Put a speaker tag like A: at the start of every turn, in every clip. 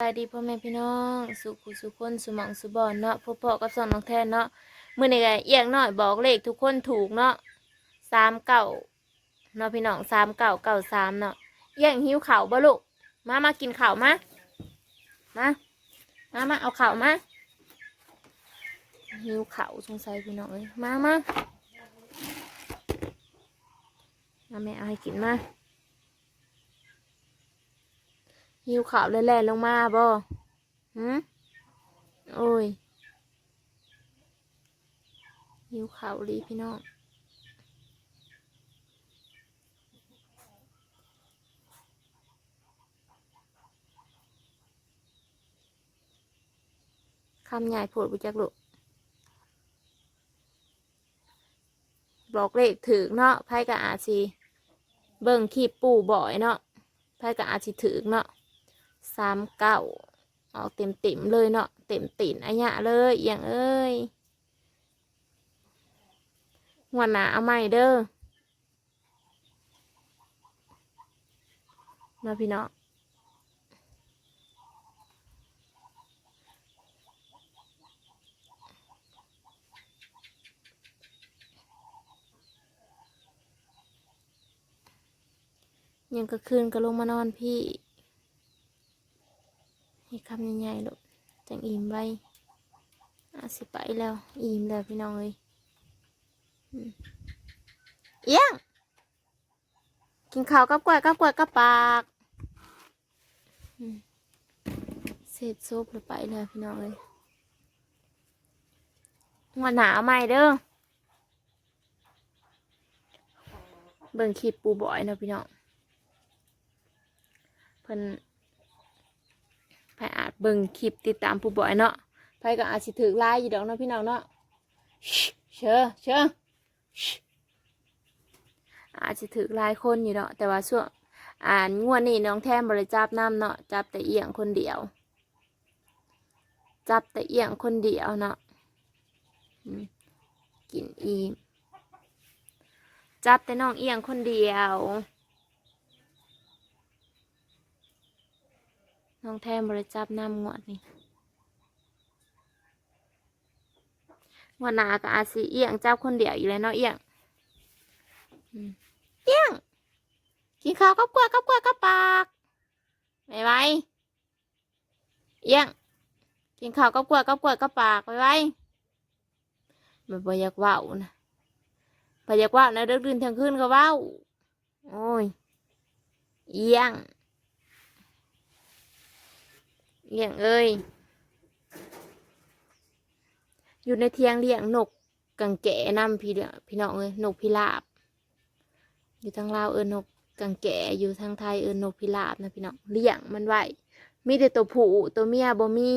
A: สวัสดีพ่อแม่พี่น้อง สุขุสุขคนสุมองสุบอนเนาะพ่อพ่อกับสอนน้องแทนเนาะมื่อนี้ก็เอียงหน่อยบอกเลขทุกคนถูกเนาะสามเก่าเนาะพี่น้องสามเก่าเก่าสามเนาะเอียงหิวข่าบ่ลูกมามากินข่ามามามามาเอาข่ามาหิวข่าสงสัยพี่น้องเลยมามามาแม่เอาให้กินมา หิวข่าวแล่ๆลงมาบ่หืมโอ้ยหิวข่าวลีพี่น้องคำใหญ่โผดบุจักลุบอกเลขถึงเนาะไพ่กับอาซีเบิ่งขีบปู่บ่อยเนาะไพ่กับอาซีถึงเนาะ สามเก้าออกเต็มติ่มเลยเนาะเต็มติ่นอะยะเลยอย่างเอ้ยหัวหนาเอาใหม่เด้อนาะพี่เนาะยังก็คืนก็ลงมานอนพี่ คำใหญ่ๆลูกจังอิ่มไว้อาสิไปแล้ว อิ่มแล้วพี่น้องเอ้ยเอี้ยง กินข้าวกับกล้วยกับกล้วยกับปากเสร็จซุปแล้วไปแล้วพี่น้องเอ้ยวันหนาวใหม่เด้อเบิ่งคลิปปูบ่อยนะพี่น้องเพิ่น เบิ่งคลิปติดตามผู้บ่อยเนาะไผก็อาจสิถือไล่อยู่ดอกเนาะพี่น้องเนาะเชื่อเชื่ออาจสิถือลายคนอยู่เนาะแต่ว่าช่วงอ่านงวดนี้น้องแทมบริจับน้ำเนาะจับแต่เอียงคนเดียว จับแต่เอียงคนเดียวเนาะกินอีมจับแต่น้องเอียงคนเดียว น้องแทมบริจับน้ำงวดนี่งวดหนาก็อาจสิเอียงเจ้าคนเดียวอยู่เลยเนาะเอียงเอียง กินข้าวกับกล้วยกับกล้วยกับปากไปไว้เอียง กินข้าวกับกล้วยกับกล้วยกับปากไปไว้มันบ่อยากเว้านะบ่อยากเว้านะเด็กดื่นทั้งคืนก็เว้าโอ้ย เอียง เลี้ยงเอ้ย อยู่ในเทียงเลี้ยงนกกังแก่นำพี่เด้อพี่น้องเอ้ยนกพิราบ อยู่ทางลาวเอินนกกังแก่อยู่ทางไทยเอินนกพิราบนะพี่น้องเลี้ยงมันไว้มีแต่ตัวผู้ตัวเมียบ่มี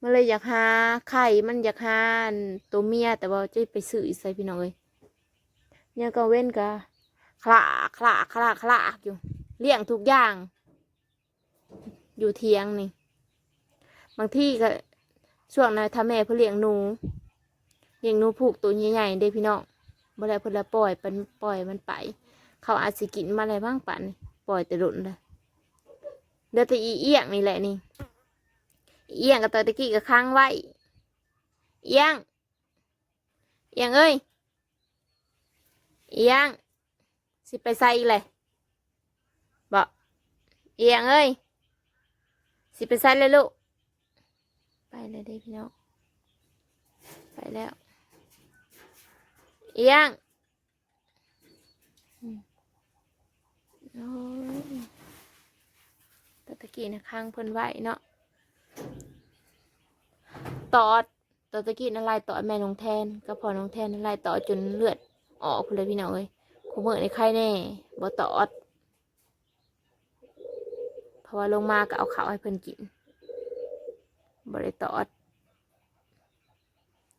A: มันเลยอยากหาไข่มันอยากหาตัวเมียแต่ว่าจะไปซื้อใส่พี่น้องเอ้ยเนี่ยก็เว้นกะคลาคลาคลาคลาอยู่ เลี้ยงทุกอย่าง อยู่เทียงนี่ บางที่ก็ช่วงนั้นถ้าแม่เพื่อเลี้ยงหนูเลี้ยงหนูผูกตัวใหญ่ๆเด้พี่น้องบ่ได้เพื่อละปล่อยเป็นปล่อยมันไป เขาอาจสิกินมาอะไรบ้างปันปล่อยแต่หลุนเลยเดี๋ยวแต่อีเอียงนี่แหละนี่อีเอียงกับตัวตะกี้ก็ค้างไว้เอียงเอียงเอ้ยเอียงสิไปใส่เลยบอกเอียงเอ้ย สิไปซันเลยลูก ไปเลยเด้พี่น้อง ไปแล้วเอียงอืมโอ้ยแตตะกี้นะข้างเพิ่นไหวเนาะ ตอดตอดตะกี้นั่นลายตอดแม่น้องแทนก็พอน้องแทนนั่นลายตอดจนเลือดออกเลยพี่น้องเอ้ยคุณเมือในไข้แน่บ่ตอด เพราะว่าลงมาก็เอาข้าวให้เพิ่นกินบริตอด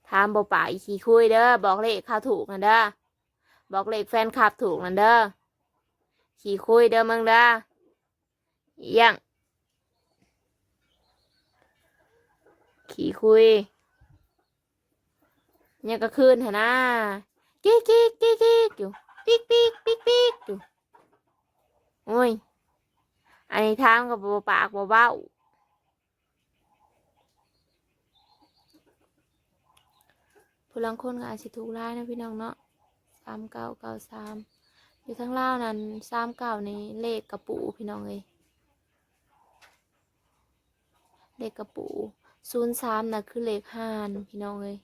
A: ถามบ่ป่าอีขี้คุยเด้อบอกเลขข้าวถูกนะเด้อบอกเลขแฟนคลับถูกนะเด้อขี้คุยเด้อมึงเด้อเอียงขี้คุยเนี่ยก็คืนเถอะนะกิ๊กกิ๊กกิ๊กกิ๊กอยู่ปิ๊กปิ๊กปิ๊กปิ๊กอยู่โอ้ย อันนี้ถามกับปากบ่เบ้าผู้ลังคนก็อาจสิถูกไล่นะพี่น้องเนาะสามเก้าเก้าสามอยู่ทั้งล่านั้นสามเก้านี่เลขกระปูพี่น้องเลยเลขกระปูศูนย์สามน่ะคือเลขห้านพี่น้องเลย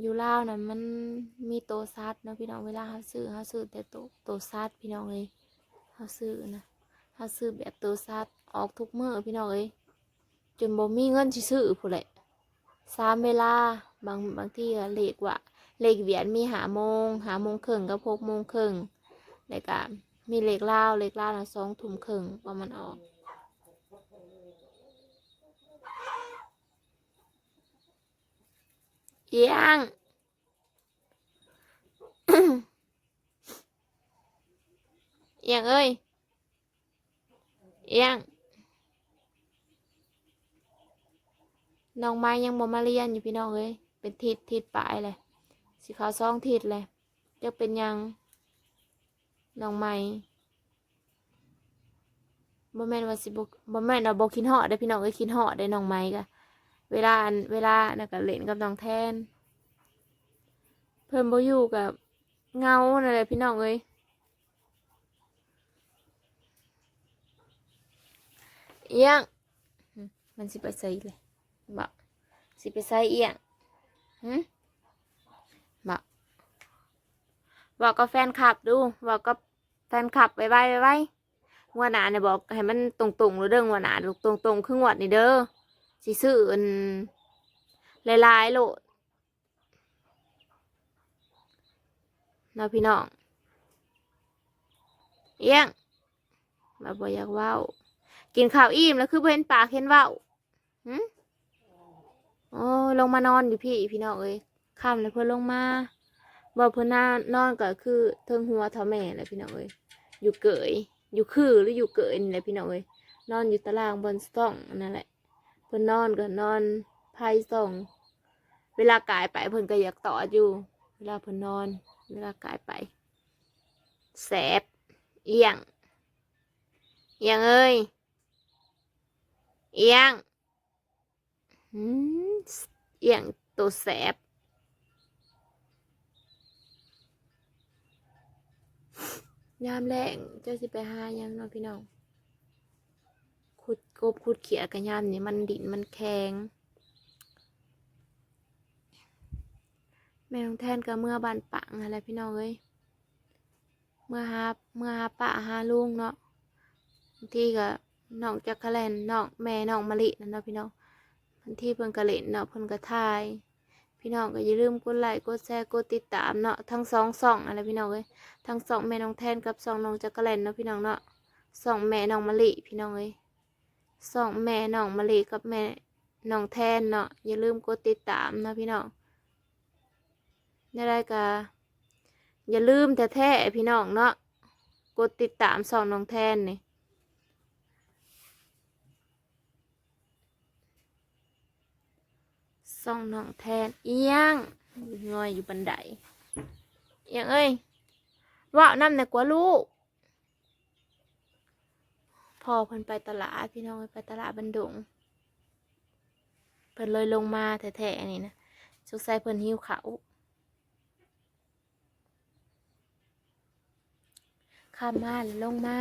A: อยู่ล่านั้นมันมีโตซัดนะพี่น้องเวลาเขาซื้อเขาซื้อแต่โตโตซัดพี่น้องเลยเขาซื้อนะ เขาซื้อแบบโตซัดออกทุกเมื้อพี่น้องเลยจนบ่มีเงินสิซื้อผู้แหละสามเวลาบางบางที่เลขว่าเลขเวียนมีหาโมงหาโมงครึ่งกับหกโมงครึ่งแล้วก็มีเลขเล่าเลขเล่าวนะสองทุ่มครึ่งว่ามันออกเอียงเอียงเอ้ย เอียงน้องไม้ยังบ่มาเรียนอยู่พี่น้องเอ้ยเป็นทิศทิศปลายเลยสิเขาซองทิศเลยจะเป็นยังน้องไม้บ่แม่นว่าสิบ่บ่แม่นว่าบ่คิดฮอดได้พี่น้องเอ้ยคิดฮอดได้น้องไม้กะเวลาอันเวลาน่ะก็เล่นกับน้องแทน เพิ่นบ่อยู่กับเงานั่นแหละพี่น้องเอ้ย เอียง มันสิไปใส่เลยบอกสิไปใส่เอียงหืมบอกบอกกับแฟนคลับดูบอกกับแฟนคลับไว้ไว้ไว้ไว้งวดหนาเนี่ยบอกให้มันตรงๆหรือเด้องวดหนาลูกตรงๆครึ่งวดนี่เด้อสิซื้ออันหลายๆโลดเนาพี่น้อง เอี้ยงมาบออยากว้า กินข้าวอิ่มแล้วคือเห็นปากเห็นว้าหืมโอ้ลงมานอนอยู่พี่พี่น้องเอ้ยค่ำแล้วเพื่อนลงมาบอกเพื่อนนานอนก็คือเทิงหัวเท่าแม่แหละพี่น้องเอ้ยอยู่เกยอยู่คือหรืออยู่เกยนี่แหละพี่น้องเอ้ยนอนอยู่ตารางบนสต้องนั่นแหละ เพื่อนนอนก็นอนไพ่ส่องเวลากายไปเพื่อนก็อยากต่ออยู่ เวลาเพื่อนนอน เวลากายไปแสบเอียงเอียงเอ้ย เอียงอืมเอียงตัวแสบยามแรงเจ้าสิไปหายังเนาะพี่น้องขุดกบขุดเขียกันยามนี่มันดินมันแข็งแม่น้องแทนกับเมื่อบานปังอะไรพี่น้องเอ้ยเมื่อหาเมื่อหาปะหาลุงเนาะบางทีก็ น้องจักรแลนน้องแม่น้องมะลินั่นเนาะพี่น้องบางทีเพิ่นก็เล่นเนาะเพิ่นก็ถ่าย พี่น้องก็อย่าลืมกดไลค์กดแชร์กดติดตามเนาะทั้งสองสองอะไรพี่น้องเอ้ยทั้งสองแม่น้องแทนกับสองน้องจักรแลนเนาะพี่น้องเนาะสองแม่น้องมะลิพี่น้องเอ้ยสองแม่น้องมะลิกับแม่น้องแทนเนาะอย่าลืมกดติดตามเนาะพี่น้องได้ได้ก็อย่าลืมแท้พี่น้องเนาะกดติดตามสองน้องแทนนี่ ส่องน้องแทนเอียงงอยอยู่บันไดเอียงเอ้ยว่าวน้ำหนักว่าลูกพอเพิ่นไปตลาดพี่น้องไปตลาดบันดงเพิ่นเลยลงมาแท้ๆนี่นะสงสัยเพิ่นหิวเขาข้ามมาแล้วลงมา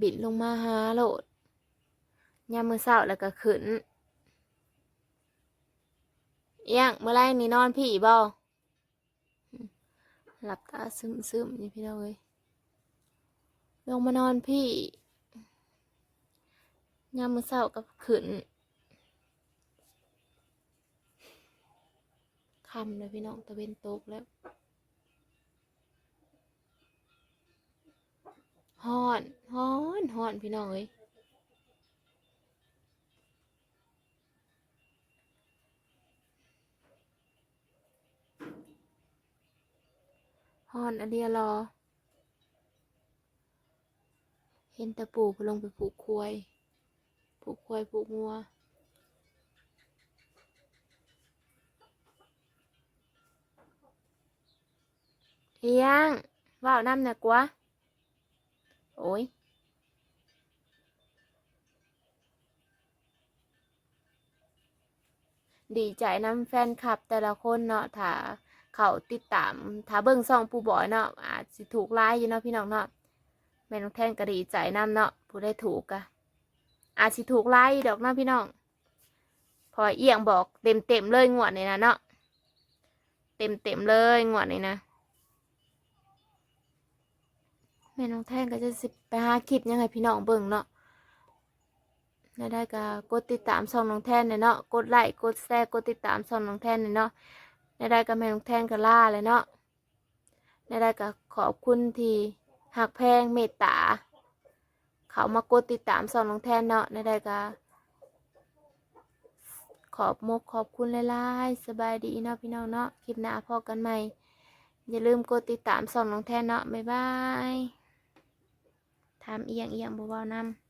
A: บิดลงมาหาโหลดยามมือเศร้าแล้วก็ขึ้น เอียงเมื่อไรนี่นอนพี่บ่หลับตาซึมซึมนี่พี่น้องเอ้ยลงมานอนพี่ยามมือเช้ากับขึ้นคำเลยพี่น้องตะเวนตกแล้วฮ้อนฮ้อนฮ้อนพี่น้องเอ้ย อนอันเดียรอ เห็นต่ปู่เพนลงไปผูกควย ผูกควยผูกงัวเอียงว่าวน้ำหนักกว่าโอ้ยดีใจน้ำแฟนคลับแต่ละคนเนาะถ้า เขาติดตามถ้าเบิ่งซ่องปูบอยเนาะอาจสิถูกไล่อยู่เนาะพี่น้องเนาะแม่น้องแท่นก็ดีใจน้ำเนาะผู้ได้ถูกกะอาจสิถูกไล่ดอกเนาะพี่น้อง พอเอียงบอกเต็มเต็มเลยงวดนี้นะเนาะเต็มเต็มเลยงวดนี้นะแม่น้องแท่นก็จะสิไปหาคลิปยังไงพี่น้องเบิ่งเนาะได้ได้ก็กดติดตามช่องน้องแทนเนี่ยเนาะกดไลค์กดแชร์กดติดตามช่องน้องแทนเนี่ยเนาะ ได้ได้ก็แม่น้งแทนก็ล่าเลยเนาะได้ได้ก็ขอบคุณที่หักแพงเมตตา เขามากดติดตามช่องน้องแทนเนาะได้ได้ก็ขอบมกขอบคุณหลายๆสบายดีเนาะพี่น้องเนาะคลิปหน้าพอกันใหม่ อย่าลืมกดติดตามช่องน้องแทนเนาะบ๊ายบายทำเอียงเอียงเบาๆนำ